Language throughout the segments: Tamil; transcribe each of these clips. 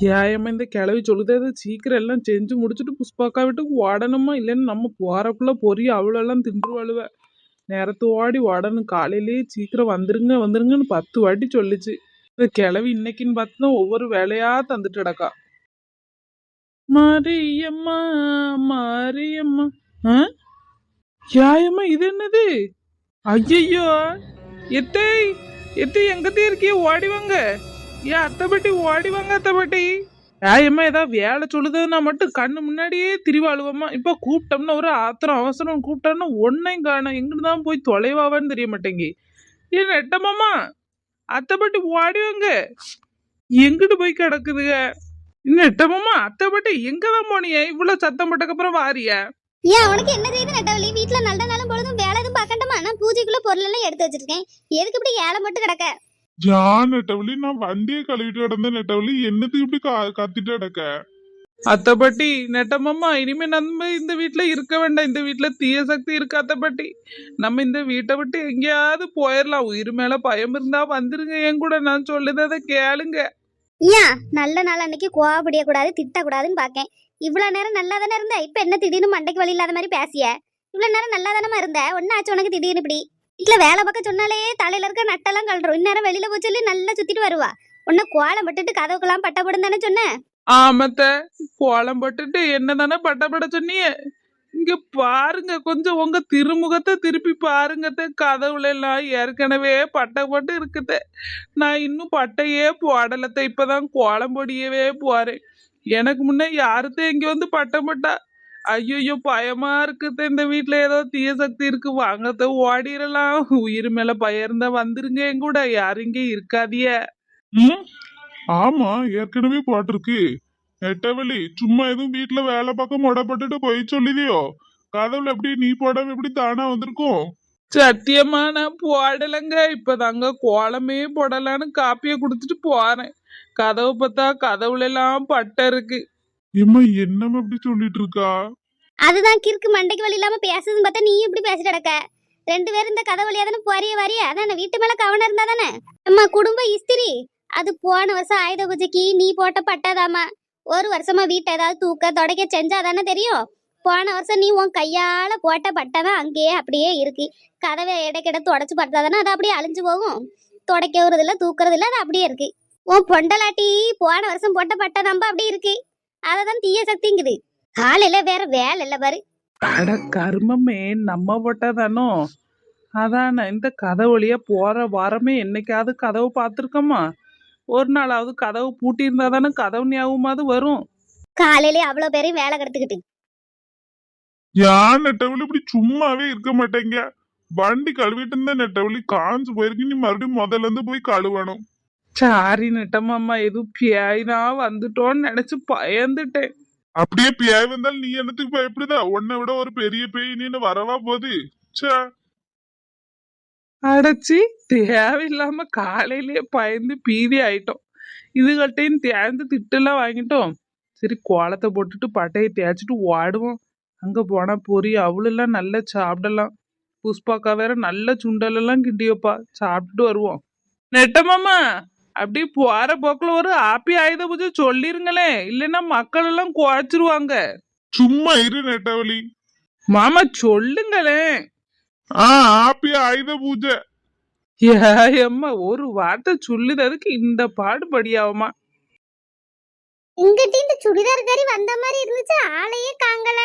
ஏயம்மா இந்த கிளவி சொல்லுதே அது சீக்கிரம் எல்லாம் செஞ்சு முடிச்சுட்டு புஷ்பாக்கா வீட்டுக்கு ஓடணுமா? இல்லைன்னு நம்ம போறக்குள்ள பொறி அவ்வளோலாம் தின்றுவாளுவ. நேரத்து ஓடி ஓடணும். காலையிலேயே சீக்கிரம் வந்துருங்க வந்துருங்கன்னு பத்து வாட்டி சொல்லுச்சு. இந்த கிளவி இன்னைக்குன்னு பார்த்து ஒவ்வொரு வேலையா தந்துட்டு கிடக்கா மாரியம்மா மாரியம்மா. ஆ? யாயம்மா இது என்னது? ஐயையோ! எத்தை எத்தை எங்கத்தே இருக்கிய? ஓடிவாங்க ஏன் அத்தை பாட்டி ஓடி வாங்க அத்தை பாட்டி. ஏயம்மா ஏதாவது வேலை சொல்லுதுன்னா மட்டும் கண்ணு முன்னாடியே திரிவாளுவம்மா இப்போ கூப்பிட்டோம்னா ஒரு ஆத்திரம் அவசரம் கூப்பிட்டோம்னா ஒன்னையும் காணும். எங்கிட்டு தான் போய் தொலைவாவான்னு தெரிய மாட்டேங்கி. ஏன் நெட்டமாம்மா அத்தை பாட்டி ஓடி வாங்க. எங்கிட்டு போய் கிடக்குதுங்க நெட்டமாம்மா அத்தை பாட்டி எங்க தான் போனியே இவ்வளவு சத்தம் போட்டக்கப்புறம் வாரியா? ஏன் உனக்கு என்ன செய்யுது நெட்டவலி வீட்டுல நல்ல நாளும் பொழுதும் வேலை எதுவும் பார்க்கண்டமா நான் பூஜைக்குள்ள பொருள் எல்லாம் எடுத்து வச்சிருக்கேன். எதுக்கு இப்படி ஏழை மட்டும் கிடக்க? ஜான் நெட்டவழி நான் வண்டியை கழுவிட்டு கிடந்த நெட்டவழி. என்னத்துக்கு இப்படி கா- கத்திட்டு கிடக்க? அத்தைப்பட்டி நெட்டமாம்மா இனிமே நம்ம இந்த வீட்ல இருக்க வேண்டாம். இந்த வீட்ல தீய சக்தி இருக்கு அத்தைப்பட்டி. நம்ம இந்த வீட்டை விட்டு எங்கேயாவது போயிடலாம் உயிர் மேல பயம் இருந்தா வந்துருங்க. என் கூட நான் சொல்லுததை கேளுங்க. ஏன் நல்ல நாள் அன்னைக்கு கோவப்படிய கூடாது திட்டக்கூடாதுன்னு பாக்கேன். இவ்வளவு நேரம் நல்லா தானே இருந்த? இப்ப என்ன திடீர்னு மண்டைக்கு வழி இல்லாத மாதிரி பேசிய? இவ்வளவு நேரம் நல்லா தானே இருந்த? ஒன்னும் ஆச்சு உனக்கு திடீர்னு இப்படி? வீட்டுல வேலை பார்க்க சொன்னாலே தலையில இருக்க நட்டெல்லாம் கழறோம். இந்நேரம் வெளியில போய் சொல்லி நல்லா சுத்திட்டு வருவா. உன்ன கோலம் பட்டுட்டு கதவுக்கெல்லாம் பட்டப்படும் தானே சொன்னேன் ஆமத்த கோலம் போட்டுட்டு என்னதானே பட்டப்பட சொன்னீங்க இங்க பாருங்க கொஞ்சம் உங்க திருமுகத்தை திருப்பி பாருங்க கதவுல எல்லாம் ஏற்கனவே பட்டை போட்டு இருக்குது. நான் இன்னும் பட்டையே போடலத்த. இப்பதான் கோலம் பொடியவே போறேன். எனக்கு முன்ன யாருத்த இங்க வந்து பட்டம் போட்டா? ஐயோ பயமா இருக்குது. இந்த வீட்ல ஏதோ தீய சக்தி இருக்கு. வாங்கத்த ஓடிரலாம். உயிர் மேல பயம் இருந்தா வந்துருங்க என் கூட யாரும் இங்க இருக்காதிய. ம்? ஆமா ஏற்கனவே போட்டிருக்கு. நெட்டவழி சும்மா எதுவும் வீட்டுல வேலை பார்க்க முடப்பட்டுட்டு போய் சொல்லுதியோ. கதவுல எப்படி நீ போடாம எப்படி தானா வந்திருக்கும்? சத்தியமா நான் போடலைங்க. இப்பதாங்க கோலமே போடலான்னு காப்பியை குடுத்துட்டு போறேன். கதவு பார்த்தா கதவுல எல்லாம் பட்டை இருக்கு. இம்மா என்னம்மா இப்படி சொல்லிட்டு இருக்கா அதுதான் கிறுக்கு மண்டைக்கு வழி இல்லாம பேசுதுன்னு பார்த்தா நீ இப்படி பேசிட்டு கிடக்க. ரெண்டு பேரும் இந்த கதை வழியா தானே போறிய வரிய? அதானே வீட்டு மேல கவனம் இருந்தா தானே? அம்மா குடும்ப இஸ்திரி. அது போன வருஷம் ஆயுத பூஜைக்கு நீ போட்ட பட்டாதாமா ஒரு வருஷமா வீட்டை ஏதாவது தூக்க தொடக்க செஞ்சா தானே தெரியும்? போன வருஷம் நீ உன் கையால போட்ட பட்டை தான் அங்கேயே அப்படியே இருக்கு. கதவை இடைக்கிட தொடச்சு பார்த்தா தானே அது அப்படியே அழிஞ்சு போகும். தொடக்கிறது இல்ல தூக்குறது இல்ல அது அப்படியே இருக்கு. உன் பொண்டலாட்டி போன வருஷம் போட்ட பட்டை நம்ப அப்படியே இருக்கு. அதை தான் தீய சக்திங்குது. காலையில வேற வேலை இல்ல பாரு. அட கர்மமே நம்ம போட்டாதானோ? அதானே இந்த கதவு வழியா போற வாரமே என்னைக்காவது கதவு பார்த்துருக்கோமா? ஒரு நாளாவது கதவு பூட்டி இருந்தா தானே கதவு ஞாபகமாவது வரும். காலையிலே அவ்வளவு பேரையும் வேலை கெடுத்துக்கிட்டு. யான் நெட்டவழி? இப்படி சும்மாவே இருக்க மாட்டேங்க. வண்டி கழுவிட்டு இருந்த நெட்டவழி காஞ்சு போயிருக்கு. நீ மறுபடியும் முதல்ல இருந்து போய் கழுவணும். சாரி நெட்டமாம்மா எதுவும் பியாயினா வந்துட்டோன்னு நினைச்சு பயந்துட்டேன் அப்படியே பியாய் வந்தாலும் நீ என்னத்துக்கு பயப்படுதா உன்னை விட ஒரு பெரிய பேய் நீன்னு வரவா போகுது ச்சே அடைச்சி தேவையில்லாம காலையிலேயே பயந்து பீதி ஆயிட்டோம் இதுகள்ட்டையும் தேர்ந்து திட்டெல்லாம் வாங்கிட்டோம் சரி கோலத்தை போட்டுட்டு பட்டையை தேய்ச்சிட்டு ஓடுவோம் அங்க போனா பொரி அவளெல்லாம் நல்லா சாப்பிடலாம் புஷ்பாக்கா வேற நல்ல சுண்டலெல்லாம் கிண்டி வைப்பா சாப்பிட்டுட்டு வருவோம் நெட்டமாமா அப்படி போற போக்குல ஒரு ஆப்பி ஆயுத பூஜை சொல்லிருங்களேன் இல்லைன்னா மக்கள் எல்லாம் குறைச்சிருவாங்க சும்மா இரு நெட்டவழி. மாமா சொல்லுங்களேன் ஆ ஆப்பி ஆயுத பூஜை. ஏம்மா ஒரு வார்த்தை சொல்லுது அதுக்கு இந்த பாடுபடியாவமா இங்கிட்ட இந்த சுடிதார் கறி வந்த மாதிரி இருந்துச்சு ஆளையே காங்கல.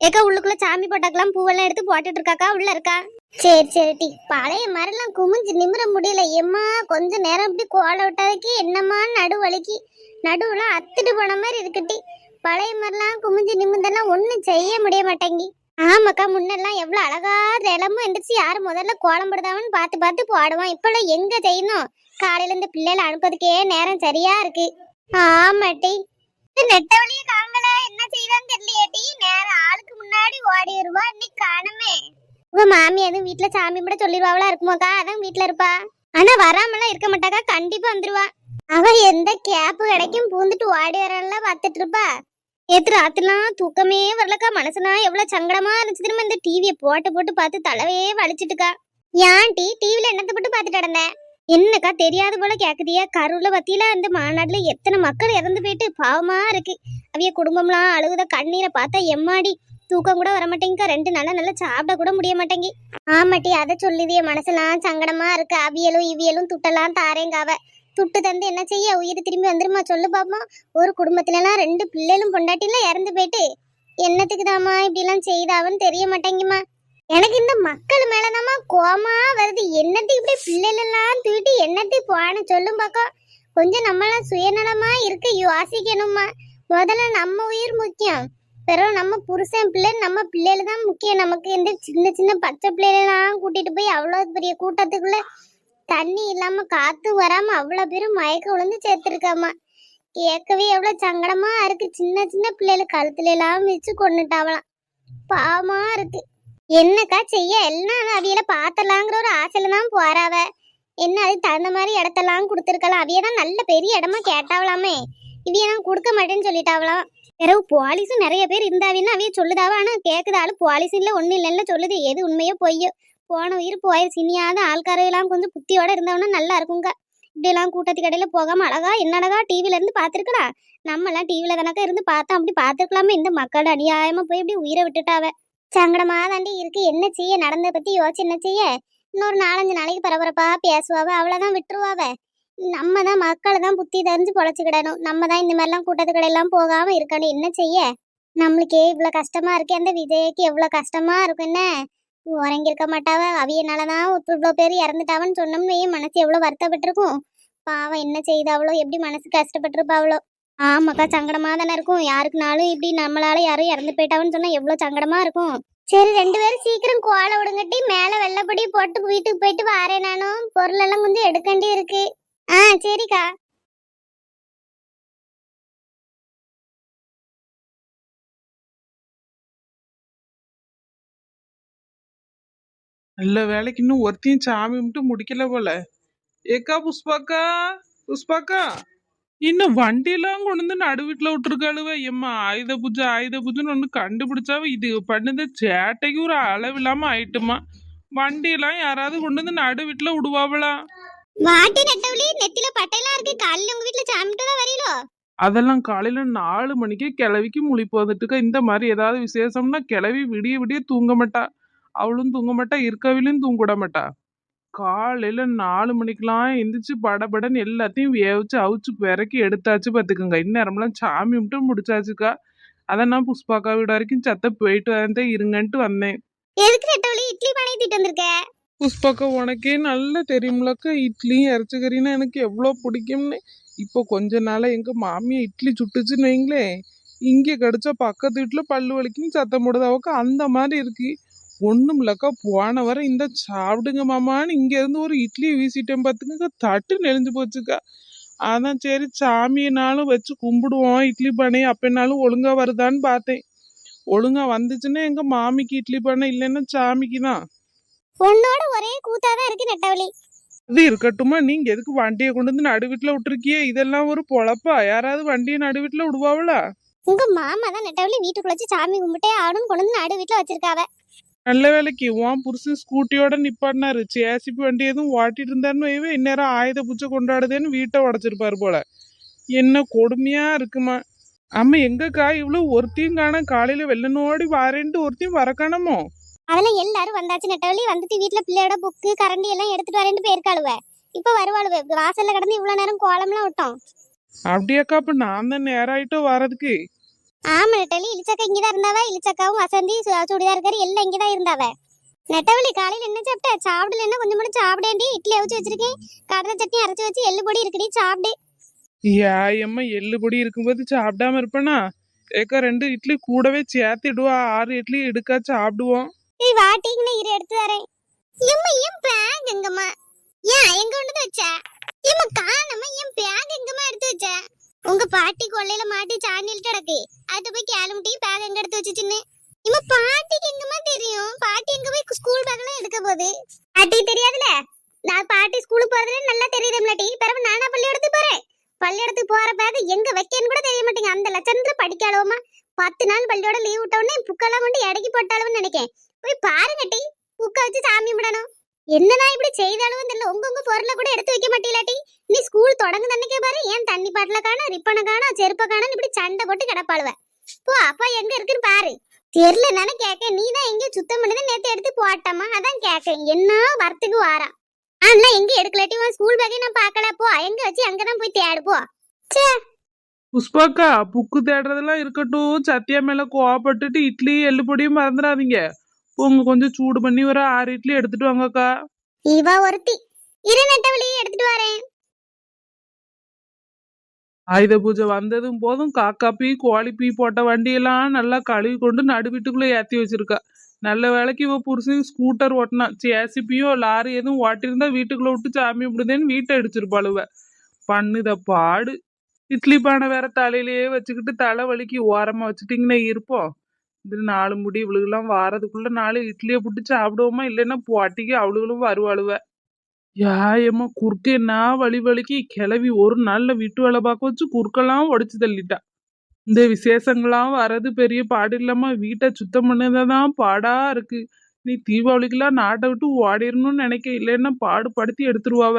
ஏக்கா உள்ளுக்குள்ள சாமி போட்டாக்கெல்லாம் பூவெல்லாம் எடுத்து போட்டுட்டு இருக்காக்கா உள்ள இருக்கா? சரி சரி டி. பழைய மாதிரிலாம் குமிஞ்சு நிமிர முடியல. எம்மா கொஞ்ச நேரம் இப்படி கோல விட்டதுக்கு என்னம்மா நடு வலிக்கு. நடுவில் அத்துட்டு போன மாதிரி இருக்குட்டி பழைய மாதிரிலாம் குமிஞ்சு நிமிந்தெல்லாம் ஒன்றும் செய்ய முடிய மாட்டேங்கி. ஆமாக்கா முன்னெல்லாம் எவ்வளோ அழகா தினமும் எந்திரிச்சு யார் முதல்ல கோலம் போடுதாவன்னு பார்த்து பார்த்து போடுவான். இப்பெல்லாம் எங்க செய்யணும்? காலையில பிள்ளைகளை அனுப்புறதுக்கே நேரம் சரியா இருக்கு. ஆமாட்டி நெட்டவழியே காங்கல என்ன செய்யறான்னு தெரியலையேட்டி நேரம் ஆளுக்கு முன்னாடி ஓடி வருவா இன்னைக்கு காணுமே உங்க மாமி எதுவும் வீட்டுல சாமி கூட சொல்லிடுவாவளா இருக்குமாக்கா? அதான் வீட்டுல இருப்பா. ஆனா வராமலாம் இருக்க மாட்டாக்கா கண்டிப்பா வந்துருவா. அவ எந்த கேப்பு கிடைக்கும் பூந்துட்டு ஓடி வரலாம் பார்த்துட்டு இருப்பா. நேத்து ராத்திரிலாம் தூக்கமே வரலக்கா. மனசுனா எவ்வளவு சங்கடமா இருந்துச்சு திரும்ப இந்த டிவியை போட்டு போட்டு பார்த்து தலைவே வலிச்சிட்டுக்கா. ஏன் டி டிவில என்னத்தை போட்டு பார்த்துட்டு கிடந்தேன் என்னக்கா தெரியாத போல கேக்குதியா. கரூர்ல பத்தியில அந்த மாநாட்டுல எத்தனை மக்கள் இறந்து போயிட்டு பாவமா இருக்கு. அவிய குடும்பம்லாம் அழுகுத கண்ணீரை பார்த்தா எம்மாடி தூக்கம் கூட வர மாட்டேங்கக்கா ரெண்டு நாளா நல்லா சாப்பிட கூட முடிய மாட்டேங்கி. ஆமாட்டி அதை சொல்லுதிய மனசுலாம் சங்கடமா இருக்கு. அவியலும் இவியலும் துட்டெல்லாம் தாரேங்காவ துட்டு தந்து என்ன செய்ய? உயிர் திரும்பி வந்துருமா? சொல்லு பாப்போம். ஒரு குடும்பத்துலலாம் ரெண்டு பிள்ளைகளும் பொண்டாட்டில இறந்து போயிட்டு என்னத்துக்கு தாமா இப்படிலாம் செய்தாவன்னு தெரிய மாட்டேங்குமா. எனக்கு இந்த மக்கள் மேலதாம்மா கோமா வருது. என்னத்துக்கு இப்படி பிள்ளைகளெல்லாம் தூக்கிட்டு என்னத்துக்கு போன சொல்லும் பாக்கோ. கொஞ்சம் நம்மளாம் சுயநலமா இருக்க யோசிக்கணுமா முதல்ல நம்ம உயிர் முக்கியம். பிறகு நம்ம புருஷன் பிள்ளை நம்ம பிள்ளைகள் தான் முக்கியம். நமக்கு இந்த சின்ன சின்ன பச்சை பிள்ளைகளெல்லாம் கூட்டிட்டு போய் அவ்வளோ பெரிய கூட்டத்துக்குள்ள தண்ணி இல்லாம காத்து வராம அவ்வளோ பேரும் மயக்க விழுந்து சேர்த்துருக்காமா? கேட்கவே எவ்வளவு சங்கடமா இருக்கு. சின்ன சின்ன பிள்ளைகள் கழுத்துல எல்லாம் வச்சு கொண்டுட்டாவலாம் பாவமா இருக்கு. என்னக்கா செய்ய? எல்லாம் அவியல பார்த்தலாங்கிற ஒரு ஆசையில தான் போறாவ. என்ன அதுக்கு தகுந்த மாதிரி இடத்தெல்லாம் கொடுத்துருக்கலாம் அவிய தான் நல்ல பெரிய இடமா கேட்டாவலாமே. இவிய கொடுக்க மாட்டேன்னு சொல்லிட்டாவலாம். பிறகு போலீஸும் நிறைய பேர் இருந்தாவின்னு அவிய சொல்லுதாவ ஆனால் கேட்குதாலும் போலீஸ் இல்லை ஒன்றும் இல்லைன்னு சொல்லுது. எது உண்மையோ பொய்யோ போன உயிர் போயிடுச்சு சினியாத ஆள்காரெல்லாம் கொஞ்சம் புத்தியோட இருந்தவனா நல்லா இருக்குங்க. இப்படியெல்லாம் கூட்டத்துக்கு இடையில போகாம அழகா என்னடகா அழகா டிவில இருந்து டிவியில் நம்ம தானக்கா இருந்து பார்த்தோம். அப்படி பார்த்துருக்கலாமே இந்த மக்கள் அநியாயமாக போய் இப்படி உயிரை விட்டுட்டாவ சங்கடமாக தாண்டி இருக்கு. என்ன செய்ய நடந்த பற்றி யோசிச்சு என்ன செய்ய? இன்னொரு நாலஞ்சு நாளைக்கு பரபரப்பா பேசுவாவ அவ்வளோதான் விட்டுருவாவ. நம்ம தான் மக்களை தான் புத்தி தெரிஞ்சு பொழைச்சிக்கிடணும். நம்ம தான் இந்த மாதிரிலாம் கூட்டத்துக்கடை எல்லாம் போகாம இருக்கணும். என்ன செய்ய? நம்மளுக்கே இவ்வளோ கஷ்டமா இருக்கு அந்த விஜய்க்கு எவ்வளோ கஷ்டமா இருக்கும் என்ன? உறங்கியிருக்க மாட்டாவ. அவியனாலதான் இவ்வளோ பேர் இறந்துட்டாவன்னு சொன்னோம்னு மனசு எவ்வளவு வருத்தப்பட்டிருக்கும். பாவம் என்ன செய்தாவளோ எப்படி மனசு கஷ்டப்பட்டிருப்பாவளோ. ஆமாக்கா சங்கடமா தானே இருக்கும். யாருக்குனாலும் இப்படி நம்மளால யாரும் இறந்து போயிட்டாவன்னு சொன்னா எவ்வளவு சங்கடமா இருக்கும். சரி ரெண்டு பேரும் சீக்கிரம் கோலை விடுங்கட்டி மேல வெள்ளப்படி போட்டு வீட்டுக்கு போயிட்டு வாரேன் நானும் பொருள் எல்லாம் கொஞ்சம் எடுக்கண்டி இருக்கு ஆ சரிக்கா. நல்ல வேலைக்கு இன்னும் ஒருத்தையும் சாமி கும்பிட்டு முடிக்கல போல. ஏக்கா புஷ்பாக்கா புஷ்பாக்கா. இன்னும் வண்டியெல்லாம் கொண்டு வந்து நடு வீட்டில் விட்டுருக்காளுவ. எம்மா ஆயுத பூஜை ஆயுத பூஜைன்னு ஒன்று கண்டுபிடிச்சாவ இது பண்ணுது சேட்டைக்கு ஒரு அளவில்லாமல் ஆயிட்டுமா. வண்டியெல்லாம் யாராவது கொண்டு வந்து நடு வீட்டில் விடுவாவளா. வாட்டி நெட்டவழி நெத்தில பட்டையெல்லாம் இருக்கு. காலையில உங்க வீட்டுல சாமிட்டு தான் வரீங்களோ அதெல்லாம் காலையில நாலு மணிக்கே கிளவிக்கு முழிப்பு வந்துட்டுக்கா இந்த மாதிரி ஏதாவது விசேஷம்னா கிளவி விடிய விடிய தூங்க மாட்டா. அவளும் தூங்க மாட்டா. இருக்கவிலும் தூங்கிட மாட்டா. காலையில நாலு மணிக்கெல்லாம் எந்திரிச்சு படபடன்னு எல்லாத்தையும் வேவிச்சு அவிச்சு பிறக்கி எடுத்தாச்சு பார்த்துக்கோங்க இந்நேரம்லாம் சாமி மட்டும் முடிச்சாச்சுக்கா. அதான் நான் புஷ்பாக்கா வீடு வரைக்கும் சத்த போயிட்டு வரேன் இருங்கன்ட்டு வந்தேன். எதுக்கு நெட்டவழி இட்லி பானை தீட்டு வந்திருக்க? புஷ்பக்கா உனக்கே நல்லா தெரியும்லக்கா. இட்லியும் இறச்சிக்கறின்னா எனக்கு எவ்வளோ பிடிக்கும்னு. இப்போ கொஞ்ச நாளாக எங்கள் மாமியை இட்லி சுட்டுச்சுன்னு வைங்களேன் இங்கே கிடச்சா பக்கத்து வீட்டில் பல்லு வலிக்குன்னு சத்தம் போடுதாவுக்கா அந்த மாதிரி இருக்கு. ஒன்றும் இல்லக்கா போன வர இந்த சாப்பிடுங்க மாமான்னு இங்கேருந்து ஒரு இட்லி வீசிட்டேன் பார்த்துக்கங்க தட்டு நெளிஞ்சு போச்சுக்கா. அதான் சரி சாமியினாலும் வச்சு கும்பிடுவோம். இட்லி பண்ணி அப்பனாலும் ஒழுங்காக வருதான்னு பார்த்தேன். ஒழுங்கா வந்துச்சுன்னா எங்கள் மாமிக்கு இட்லி பண்ண இல்லைன்னா சாமிக்கு தான். உன்னோட ஒரே கூத்தாதான் இருக்கு நெட்டவழி. இது இருக்கட்டுமா நீங்க எதுக்கு வண்டியை கொண்டு வந்து நடு வீட்டுல விட்டுருக்கியே? இதெல்லாம் ஒரு பொழப்பா? யாராவது வண்டியை நடு வீட்டுல விடுவாங்களா உங்க மாமா தான் நெட்டவழி வீட்டுக்குள்ள வச்சு சாமி கும்பிட்டே ஆடும் கொண்டு வந்து நடு வீட்டுல வச்சிருக்காவ. நல்ல வேலைக்கு உன் புருஷன் ஸ்கூட்டியோட நிப்பாட்டினாரு. சேசிப்பி வண்டி எதுவும் ஓட்டிட்டு இருந்தாருன்னு வைவே இந்நேரம் ஆயுத பூஜை கொண்டாடுதேன்னு வீட்டை உடச்சிருப்பாரு போல. என்ன கொடுமையா இருக்குமா? ஆமா எங்கக்கா இவ்வளவு ஒருத்தையும் காண காலையில வெள்ளனோடி வாரேன்ட்டு ஒருத்தையும் வரக்கானமோ? அதெல்லாம் எல்லாரும் வந்தாச்சு. நெட்டவழி வந்துட்டு வீட்டுல பிள்ளையோட புக்கு கரண்டி எல்லாம் எடுத்துட்டு வரேன்ட்டு போயிருக்காளுவ. இப்ப வருவாளுவ. வாசல்ல கிடந்து இவ்வளவு நேரம் கோலம்லாம் விட்டோம். அப்படியாக்கா அப்ப நான் தான் நேரம் ஆயிட்டோ வரதுக்கு ஆமா நெட்டவழி இளிச்சக்கா இங்கதான் இருந்தாவ? இளிச்சக்காவும் வசந்தி சு- சுடிதார்காரி எல்லாம் இங்கதான் இருந்தாவ? நெட்டவழி காலையில என்ன சாப்பிட்ட? சாப்பிடல. என்ன கொஞ்சம் மட்டும் சாப்பிடேண்டி இட்லி அவிச்சு வச்சிருக்கேன். கடலை சட்னி அரைச்சு வச்சு எள்ளு பொடி இருக்குடி. சாப்பிடு. ஏயம்மா எள்ளு பொடி இருக்கும்போது சாப்பிடாம இருப்பேனா? ஏக்கா ரெண்டு இட்லி கூடவே சேர்த்துடுவா. ஆறு இட்லி எடுக்கா சாப்பிடுவோம். ஏய் வாட்டிங்கன்னு இரு எடுத்து தரேன். எம்மா என் பேக் எங்கம்மா? ஏன் எங்க கொண்டு வச்ச? எம்மா காணம்மா என் பேக் எங்கம்மா எடுத்து வச்ச? உங்க பாட்டி கொள்ளையில மாட்டி சாணியில் கிடக்கு. அது போய் கேளுமிட்டி பேக் எங்க எடுத்து வச்சுச்சுன்னு. இம்மா பாட்டிக்கு எங்கம்மா தெரியும்? பாட்டி எங்க போய் ஸ்கூல் பேக் எல்லாம் எடுக்க போகுது? அட்டி தெரியாதுல? நான் பாட்டி ஸ்கூலுக்கு போறதுல நல்லா தெரியுதும்லாட்டி பிறகு நானா பள்ளியோடத்துக்கு போறேன்? பள்ளியிடத்துக்கு போற பேக் எங்க வைக்கன்னு கூட தெரிய மாட்டேங்க அந்த லட்சணத்துல படிக்காளவுமா பத்து நாள் பள்ளியோட லீவ் விட்ட உடனே புக்கெல்லாம் கொண்டு இடைக்கு போட்டாலும் நினைக்கேன். போய் பாருங்க டி. புக்க வச்சு சாமி கும்பிடணும். என்னதான் இப்படி செய்தாலும் தெரியல. உங்க உங்க பொருளை கூட எடுத்து வைக்க மாட்டீங்களாட்டி நீ ஸ்கூல் தொடங்கு தண்ணிக்கே பாரு. ஏன் தண்ணி பாட்டில காணோம் ரிப்பனை காணோம் செருப்பை காணும் இப்படி சண்டை போட்டு கிடப்பாளுவ. போ அப்பா எங்க இருக்குன்னு பாரு. தெரியல நானே கேட்க. நீ தான் எங்கேயும் சுத்தம் பண்ணி நேத்து எடுத்து போட்டமா அதான் கேட்க. என்ன வரத்துக்கு வாரா. ஆனா எங்க எடுக்கலாட்டி உன் ஸ்கூல் பேக்கே நான் பார்க்கல. போ எங்க வச்சு அங்கதான் போய் தேடு போ. ச்சே. புஷ்பாக்கா புக்கு தேடுறதெல்லாம் இருக்கட்டும். சத்யா மேல கோவப்பட்டுட்டு இட்லி எள்ளு பொடியும் மறந்துடாதீங்க. உங்க கொஞ்சம் சூடு பண்ணி ஒரு ஆறு இட்லி எடுத்துட்டு வாங்கக்கா. இவ ஒருத்தி. இரு நெட்டவழி எடுத்துட்டு வரேன். ஆயுத பூஜை வந்ததும் போதும் காக்கா பீ கோழி பீ போட்ட வண்டியெல்லாம் நல்லா கழுவி கொண்டு நடு வீட்டுக்குள்ள ஏத்தி வச்சிருக்கா. நல்ல வேலைக்கு இவ புருஷன் ஸ்கூட்டர் ஓட்டினா ஜேசிபியோ லாரி எதுவும் ஓட்டியிருந்தா வீட்டுக்குள்ள விட்டு சாமி விடுதேன்னு வீட்டை அடிச்சிருப்பாளுவ பண்ணுத பாடு. இட்லி பானை வேற தலையிலேயே வச்சுக்கிட்டு தலை வலிக்கு ஓரமா வச்சுட்டிங்கன்னா இருப்போம். இது நாலு முடி இவளுகெல்லாம் வாரதுக்குள்ள நாலு இட்லியை புட்டு சாப்பிடுவோமா? இல்லைன்னா பாட்டிக்கு அவளுகளும் வருவாளுவ யாயம்மா குறுக்கு என்ன வழி வலிக்கு கிளவி ஒரு நாள்ல வீட்டு வேலை பார்க்க வச்சு குறுக்கெல்லாம் உடச்சி தள்ளிட்டா. இந்த விசேஷங்கள்லாம் வர்றது பெரிய பாடு இல்லாமல் வீட்டை சுத்தம் பண்ணதான் பாடா இருக்கு. நீ தீபாவளிக்கெல்லாம் நாட்டை விட்டு ஓடிடணும்னு நினைக்க இல்லைன்னா பாடுபடுத்தி எடுத்துருவாவ.